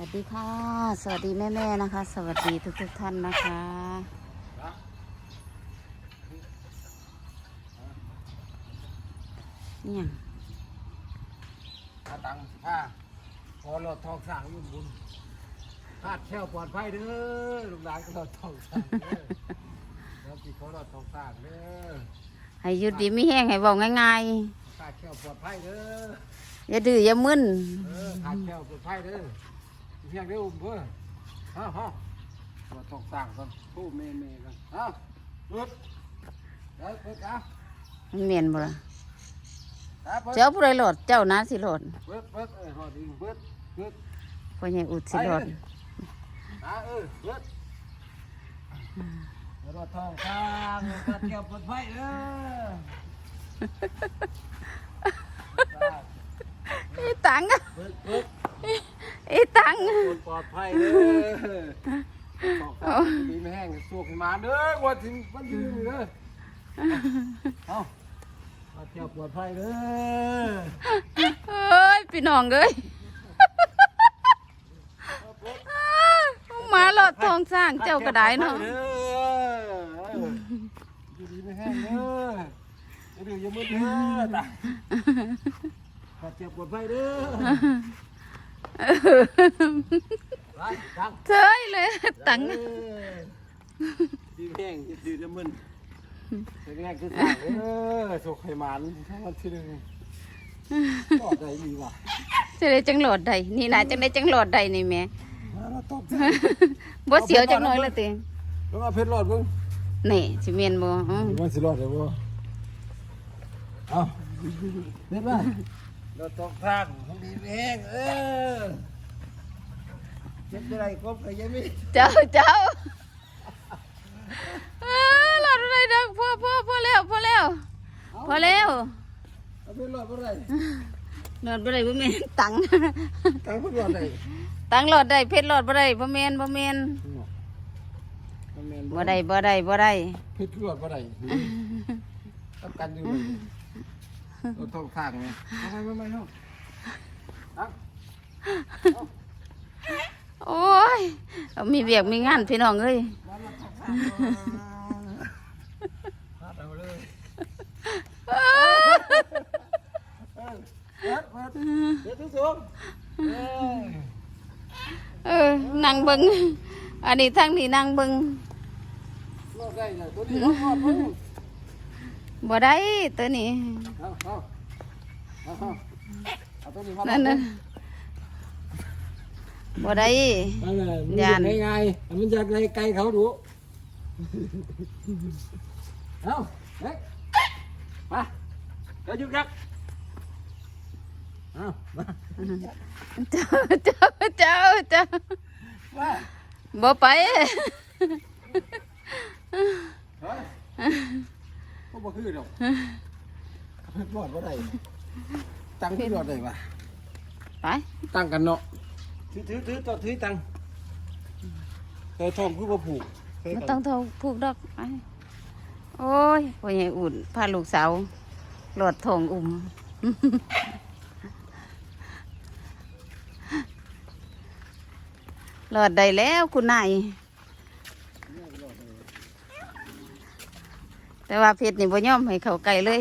วัสดีค่ะ สวัสดีแม่ๆนะคะ สวัสดีทุกๆท่านนะคะ เนี่ยอาตังค่าพอเราทองสร้างยุ่งบุญพลาดแค่วปลอดภัยเด้อลูกหลานก็เราทองสร้างเด้อแล้วที่ขอเราทองสร้างเด้อให้หยุดดีไม่แห้งให้บอกง่ายพลาดแค่วปลอดภัยเด้อๆอย่าดื้ออย่ามึนเออพลาดแค่วปลอดภัยเด้อ เพียงเด้ออุ้มเพื่อฮะฮะเราทองสร้างกันผู้เมย์เมย์กันฮะหยุดเดี๋ยวเปิดจ้ามันเมียนบ่ล่ะเปิดเจ้าผู้ใดโหลดเจ้านะสิโหลดเปิดเปิดเออรอดีเปิดเปิดพ่อใหญ่อุดสิโหลดอะเออเปิดเราทองสร้างพลาดแค่วปลอดภัยเด้อไอ้ตังค์เปิดเปิดไอ้ตังค์คนปลอดภัยเด้อขอบคุณดีไม่แห้งสวกให้มาเด้อวันถึงวันยืนเด้อเอามาเที่ยวปลอดภัยเด้อเอ้ยพี่น้องเอ้ยหมาหลอดทองสร้างเจ้าก็ได้เนาะเด้ออยู่ดีไม่แห้งเด้ออย่าดื้ออย่ามึนเด้อตามาเที่ยวปลอดภัยเด้อไปตัง เฉยเลยตังค์ดีแห้งดีจะมึนเป็นไงคือสั่งเออสุขให้หมันทั้งวันที่หนึ่งปลอดใจดีว่ะจะได้จังโหลดใดนี่นะจังได้จังโหลดใดนี่แม่เราตกใจบ่เสียวจังน้อยละติต้องเอาเพชรรอดเบ้างนี่สิเมียนบ่อือมันสิรอดเดี๋ยวบ่เอาเด็ดป่ะเราตกทางทั้งดีแห้งเออเจ็บอะไรก็ไปยังไม่เจ้าเจ้าเอ้อหลอดอะไรดักพอพอพอแล้วพอแล้วพอแล้วเอาเพชรรอดเมื่อไรหลอดบ่ได้บ่แม่นตังค์ตังเพชรรอดได้ตังค์หลอดได้เพชรหลอดบ่ได้บ่แม่นบ่แม่นบ่ได้บ่ได้บ่ได้เพชรรอดเมื่อไรตับกันอยู่ เลยเราตกทางไงไม่ไม่ไม่เนาะเอาโอ้ยเอามีเวียกมีงานพี่น้องเอ้ยเอาเลยเออเปิดเปิดเดี๋ยวทุกคนเออเออนั่งเบิ่งอันนี้ทางนี้นั่งเบิ่ง บ่ได้ตัวนี้เอาเอาเอาเอาเอาตัวนี้มานั่นน่ะบ่ได้นั่นแหละมันย่านยังไงมันจะไกลไกลเขาดูเอาเฮ้ยมาเดี๋ยวยุกยักเอามาเจ้าเจ้าเจ้าเจ้ามาบ่ไปเฮ้ ก็บ่คือดอกเพิ่นรอดบ่ได้ตังค์ที่รอดได้ปะไปตั้งกันเนาะถือถือถือต่อถือตังเคยทองคือบ่ผูกเคยบ่กันต้องโทรผูกดอกไปโอ้ยพ่อใหญ่อุ่นพาลูกสาวหลอดทองอุ่มหลอดได้แล้วคุณนาย แต่ว่าเพชรนี่บ่ยอมให้เขาไกลเลย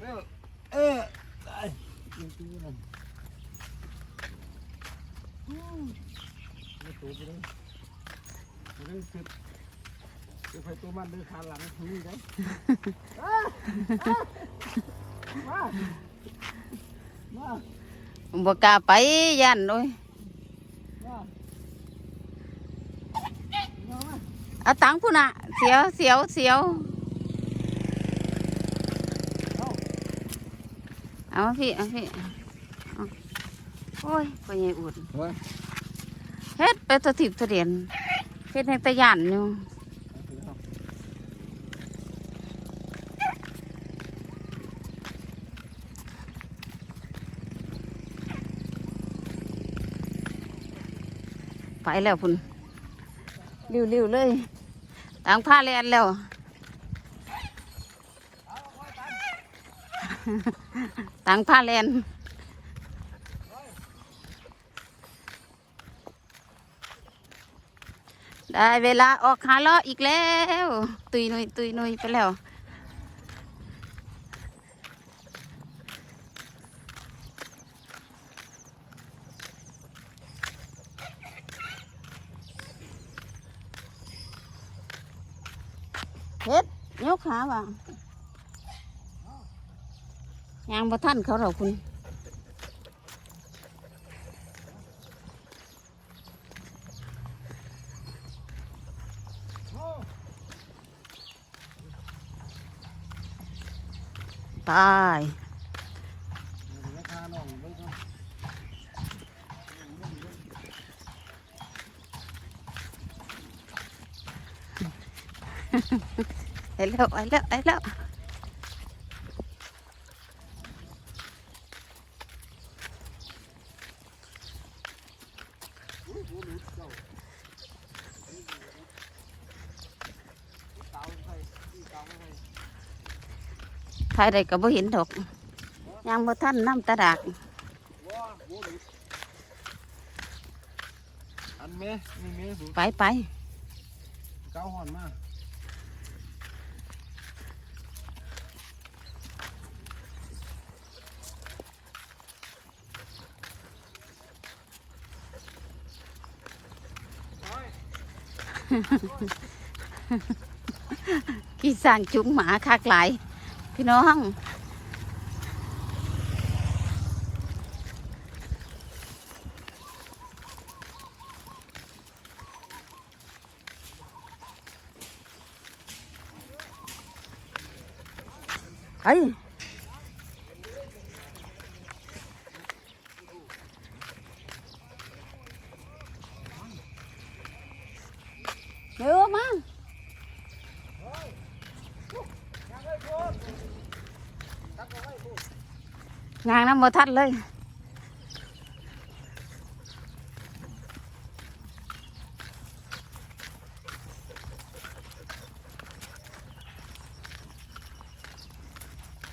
เอเออได้เบิ่งจูงนั่นอื มไม่ตูไปเลยไปเลยคือเดี๋ยวไปตัวมันเดินขาหลังนี่ได้มามาบ่กล้าไปยันโอ้ยเอาตังค์พุ่นน่ะ เสียวเสียวเสียวเอาพี่เอาพี่โอ้ยพ่อใหญ่อุ่น เฮ็ดไปตัวถิบตัวเดียนเฮ็ดแห่ตะยันอยู่ไปแล้วพุ่นริ้วๆเลยตั้งผ้าเรียนแล้วตั้งผ้าเรียน ได้เวลาออกหาเลาะอีกแล้ว ตุยนุยตุยนุยไปแล้ว เฮ็ดยกขาว่ะยางบ่ท่านเขาหรอกคุณ ตายราคาน้องเบิ่งก่อนไอ้แล้วไอ้แล้วไอ้แล้ว ใครใดก็บ่เห็นดอกยังบ่ท่านน้ำตาดากว้าโหหลุดอันแม่นี่แม่ดูไปไปเก้าหอนมากี่สร้างจุงหมาคักหลาย พี่น้องไอ้เร็วมา งานน้ำบ่ทัดเลย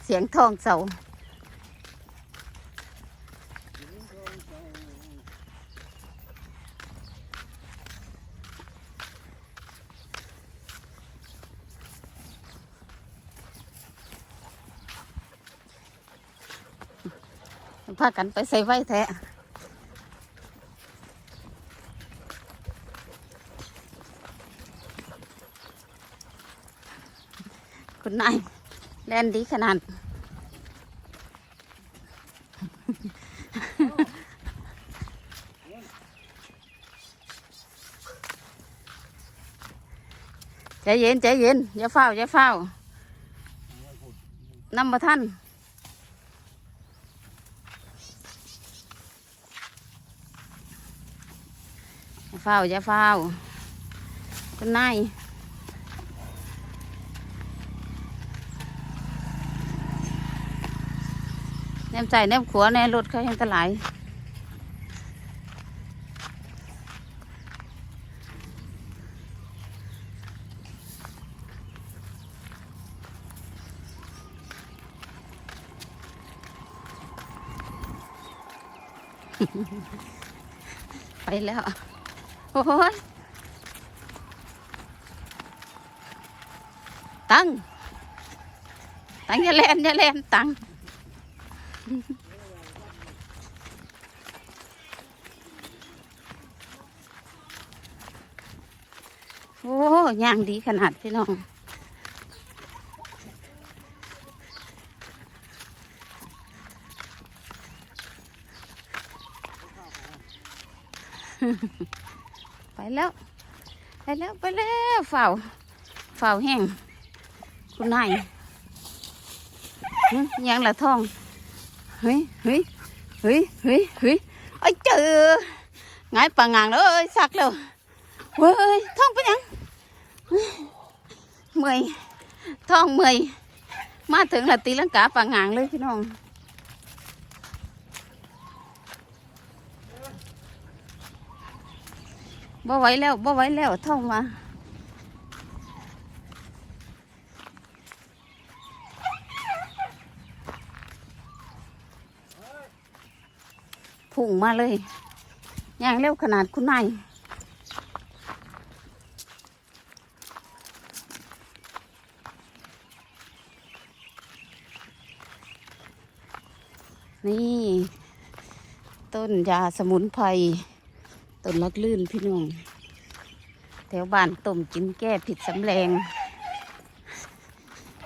เสียงทองเสา พากันไปใส่ไว้แท้คุณนายแลนดีขนาดใจเย็นใจเย็นอย่าเฝ้าอย่าเฝ้าน้ำมาท่านอย่า เฝ้าอย่าเฝ้าคุณนายแนมใจแนมขัวแนรถเขาเห็นตะไหลไปแล้ว โอ้ยตัง ตังอย่าเล่นอย่าเล่นตัง โอ้ย่างดีขนาดพี่น้องไป แล้วไปแล้วไปแล้วเฝ้าเฝ้าแห้งคุณนายหึยังละท้องเฮ้ยเฮ้ยเฮ้ยเฮ้ยเฮ้ยไอ้ยเจอไงายปางงางเลยสักแล้วเว้ยท้องเป็นหยังเมื่อยท้องเมื่อยมาถึงละตีลังกาปางงางเลยพี่น้อง บ่ไหวแล้วบ่ไหวแล้วท่องมาพุ่งมาเลยย่างเร็วขนาดคุณนายนี่ ต้นยาสมุนไพร ต้นลักลื่นพี่น้อง แถวบ้านต้มกินแก้ผิดสำแรง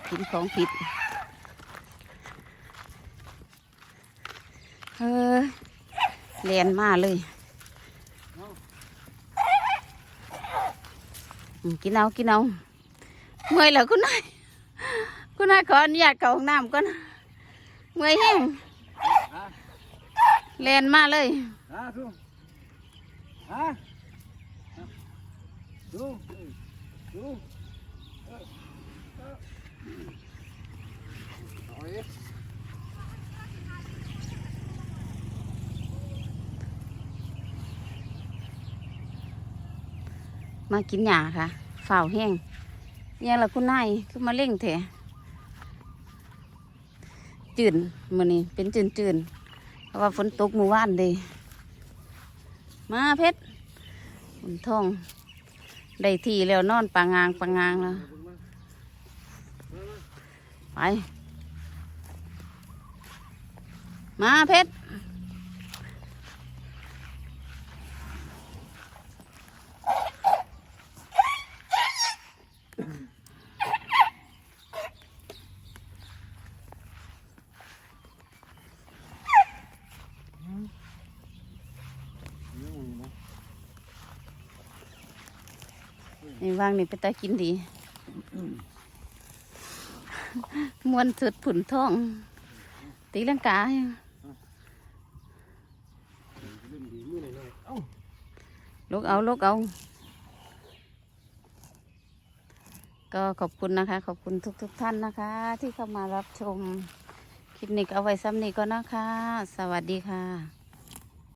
กินของผิด เออเรียนมาเลยอืมกินเอา กินเอาเมื่อยแล้วคุณนายคุณนายขออนุญาตเข้าห้องน้ำก่อนเมื่อยแห้งฮะเรียนมาเลย ฮะดูดูดูเอาอีกมากินหญ้าค่ะฝ่าวแห้งเนี่ละคุณนายคือมาเล่งเถอะจืนมือนี้เป็นจืนจืนเพราะว่าฝนตกมื่อวานเลย มาเพชรฝนทองได้ทีแล้วนอนปางางปางางแล้วไป มาเพชร นี่ วางนี่ไปตากินดีมวนสุดผุนท้อง ตีลังกาอยู่เล่นดีมือหน่อยๆเอ้าลูกเอาลูกเอา ก็ขอบคุณนะคะ ขอบคุณทุกๆทท่านนะคะ ที่เข้ามารับชม คลิปนี้ก็เอาไว้ซ้ำนี้ก็นะคะ สวัสดีค่ะ